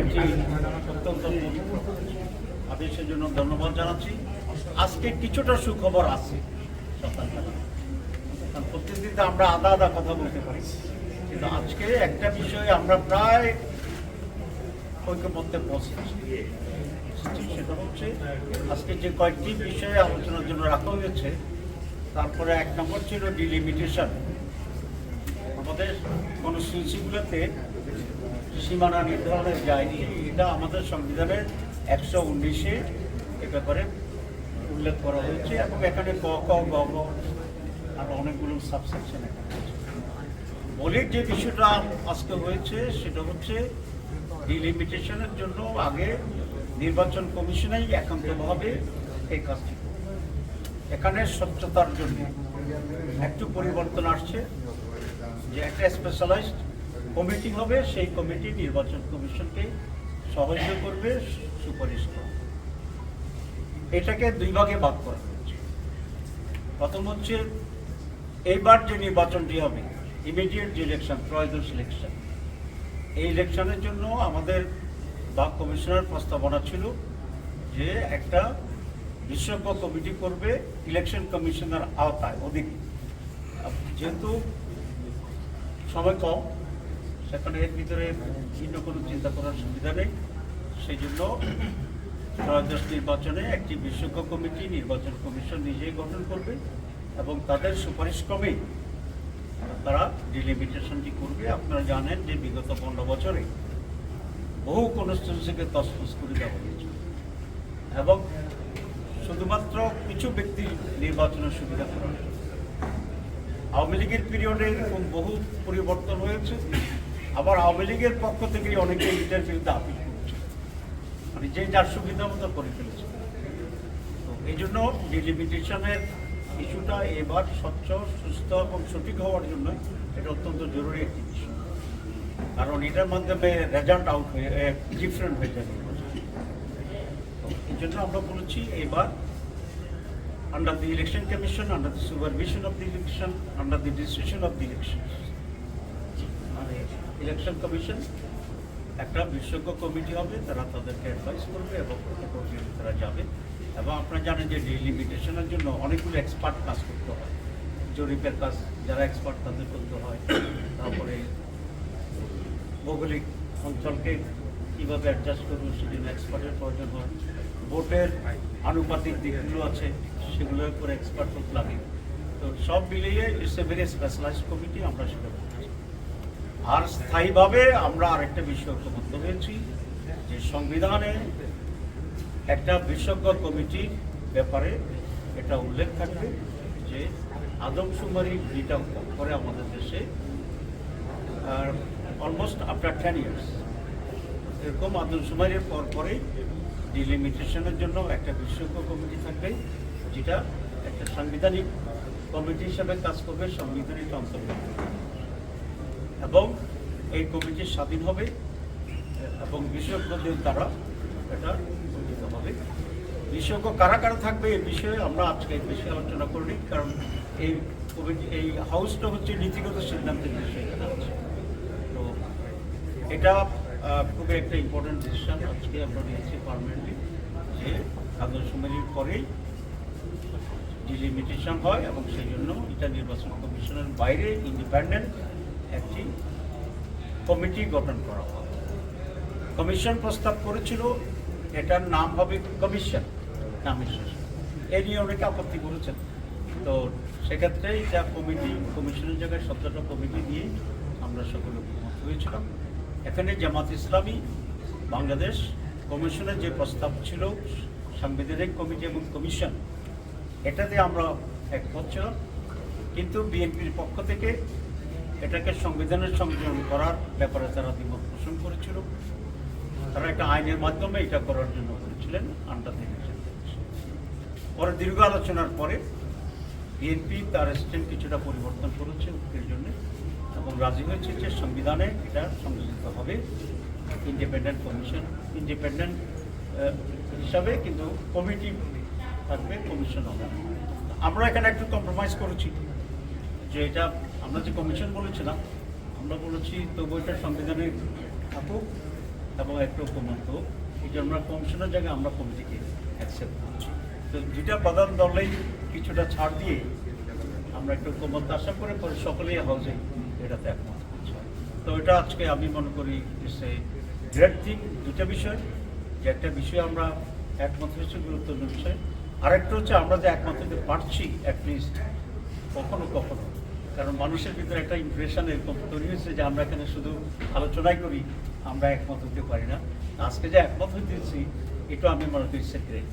একটি অত্যন্ত আদেশের জন্য ধন্যবাদ জানাচ্ছি। আজকে কিছুটা সুখবর আছে কারণ প্রতিদিন আমরা আদা আদা কথা বলতে পারি। কিন্তু আজকে একটা বিষয়ে আমরা প্রায় ঐক্যমত্যে পৌঁছেছি সেটা হচ্ছে, আজকে যে কয়েকটি বিষয়ে আলোচনার জন্য রাখা হয়েছে, তারপরে এক নম্বর ছিল ডিলিমিটেশন আমাদের কনস্টিটিউন্সিগুলোতে সীমানা নির্ধারণে যায়নি এটা আমাদের সংবিধানের একশো উনিশে এ ব্যাপারে উল্লেখ করা হয়েছে এবং এখানে ক ক, গ আর অনেকগুলো সাবসেকশন এখানে মৌলিক যে বিষয়টা আজকে হয়েছে, সেটা হচ্ছে ডিলিমিটেশনের জন্য আগে নির্বাচন কমিশনেই একান্তভাবে এই কাজটি এখানে স্বচ্ছতার জন্য একটু পরিবর্তন আসছে, যে একটা স্পেশালাইজড কমিটি হবে, সেই কমিটি নির্বাচন কমিশনকে সাহায্য করবে, সুপারিশ করবে। এটাকে দুই ভাগে ভাগ করা হয়েছে। প্রথম হচ্ছে, এইবার যে নির্বাচনটি হবে ইমিডিয়েট যে ইলেকশন ত্রয়োদশ ইলেকশন এই ইলেকশনের জন্য আমাদের বা কমিশনার প্রস্তাবনা ছিল যে একটা বিশেষজ্ঞ কমিটি করবে ইলেকশন কমিশনার আওতায়, অধীনে। যেহেতু সময় কম সেখানে এর ভিতরে ভিন্ন কোনো চিন্তা করার সুবিধা নেই। সেই জন্য ত্রয়োদশ নির্বাচনে একটি বিশেষজ্ঞ কমিটি, নির্বাচন কমিশন নিজেই গঠন করবে এবং তাদের সুপারিশ ক্রমেই তারা ডিলিমিটেশনটি করবে। আপনারা জানেন যে বিগত পনেরো বছরে বহু কনস্টিটিউন্সিকে তসফস করে দেওয়া হয়েছে। এবং শুধুমাত্র কিছু ব্যক্তি নির্বাচনের সুবিধা করা আওয়ামী লীগের পিরিয়ডে এরকম বহু পরিবর্তন হয়েছে। আবার আওয়ামী লীগের পক্ষ থেকে অনেকে ইন্টারভিউতে আপিল করছে। মানে যে যার সুবিধা মতো করে ফেলেছে। তো এই জন্য ডিলিমিটেশনের ইস্যুটা এবার স্বচ্ছ সুস্থ এবং সঠিক হওয়ার জন্য এটা অত্যন্ত জরুরি একটি বিষয় কারণ এটার মাধ্যমে রেজাল্ট আউট হয়ে ডিফারেন্ট হয়ে যাবে। এই জন্য আমরা বলেছি এবার under the election commission, under the supervision of the election, under the decision of the election. Election commission একটা বিশেষজ্ঞ কমিটি হবে, তারা তাদেরকে অ্যাডভাইস করবে এবং appropriately তারা যাবে। এবং আপনারা জানেন যে ডিলিমিটেশনের জন্য অনেকগুলো এক্সপার্ট কাজ করতে হয়। জরিপের কাজ, যারা এক্সপার্ট তাদের করতে হয়। তারপরে ভৌগোলিক অঞ্চলকে কীভাবে অ্যাডজাস্ট করব সেজন্য এক্সপার্টের প্রয়োজন হয়। ভোটের আনুপাতিক দিকগুলো আছে, সেগুলোর উপর এক্সপার্ট লাগে। তো সব মিলিয়ে it's a very specialised committee, আমরা সেটা আর স্থায়ীভাবে আমরা আরেকটা বিষয় ঐক্যবদ্ধ হয়েছি, যে সংবিধানে একটা বিশেষজ্ঞ কমিটির ব্যাপারে এটা উল্লেখ থাকবে, যে আদমশুমারি যেটা করে আমাদের দেশে অলমোস্ট আফটার টেন ইয়ার্স এরকম আদমশুমারির পর পরেই ডিলিমিটেশনের জন্য একটা বিশেষজ্ঞ কমিটি থাকবে, যেটা একটা সাংবিধানিক কমিটি হিসাবে কাজ করবে, সাংবিধানিক অন্তর্ভুক্ত। এবং এই কমিটি স্বাধীন হবে, এবং বিশেষজ্ঞদের দ্বারা এটা গঠিত হবে। বিশেষজ্ঞ কারা কারা থাকবে এই বিষয়ে আমরা আজকে বিষয়ে আলোচনা করিনি, কারণ এই কমিটি, এই হাউসটা হচ্ছে নীতিগত সিদ্ধান্তের বিষয় তো এটা খুবই একটা ইম্পর্টেন্ট ডিসিশন আজকে আমরা নিয়েছি পারমানেন্টলি যে আদর্শ মেরির পরেই ডিলিমিটেশন হয় এবং সেই জন্য এটা নির্বাচন কমিশনের বাইরে, ইন্ডিপেন্ডেন্ট একটি কমিটি গঠন করা হয়। কমিশন প্রস্তাব করেছিল, এটার নাম হবে কমিশন। নামের শেষে। এ নিয়ে অনেকে আপত্তি করেছেন। তো সেক্ষেত্রে যা কমিটি, কমিশনের জায়গায় শব্দটা কমিটি দিয়ে আমরা সকলে ঐক্যমত হয়েছিলাম। এখানে জামাত ইসলামী, বাংলাদেশ কমিশনের যে প্রস্তাব ছিল, সাংবিধানিক কমিটি এবং কমিশন, এটাতে আমরা একমত ছিলাম। কিন্তু বিএনপির পক্ষ থেকে এটাকে সংবিধানের সংযোজন করার ব্যাপারে তারা দ্বিমত পোষণ করেছিল। তারা একটা আইনের মাধ্যমে এটা করার জন্য করেছিলেন আন্ডার পরে দীর্ঘ আলোচনার পরে বিএনপি তার স্ট্যান্ড কিছুটা পরিবর্তন করেছে এর জন্য এবং রাজি হয়েছে যে সংবিধানে এটা সংযোজিত হবে। ইন্ডিপেন্ডেন্ট কমিশন, ইন্ডিপেন্ডেন্ট হিসাবে কিন্তু কমিটি থাকবে কমিশন হবে আমরা এখানে একটু কম্প্রোমাইজ করেছি যে এটা আমরা যে কমিশন বলেছিলাম, আমরা বলেছি তবু এটা সংবিধানে থাকুক এবং একটা ঐক্যমত হোক। এই জন্য আমরা কমিশনের জায়গায় আমরা কমিটিকে অ্যাকসেপ্ট করছি। তো দুইটা প্রধান দলেই কিছুটা ছাড় দিয়ে আমরা একটু ঐক্যমত আশা করে পরে সকলেই হাউসে এটাতে একমত তো এটা আজকে আমি মনে করি সে গ্রেট থিং দুটা বিষয়। যে একটা বিষয় আমরা একমত হয়েছে, গুরুত্বপূর্ণ বিষয়। আরেকটা হচ্ছে আমরা যে একমত হতে পারছি অ্যাটলিস্ট কখনো কখনো। কারণ মানুষের ভিতরে একটা ইমপ্রেশন এরকম তৈরি হয়েছে যে আমরা এখানে শুধু আলোচনাই করি আমরা একমত হতে পারি না। আজকে যে একমত হতেছি এটা আমি মনে করি সেক্রেট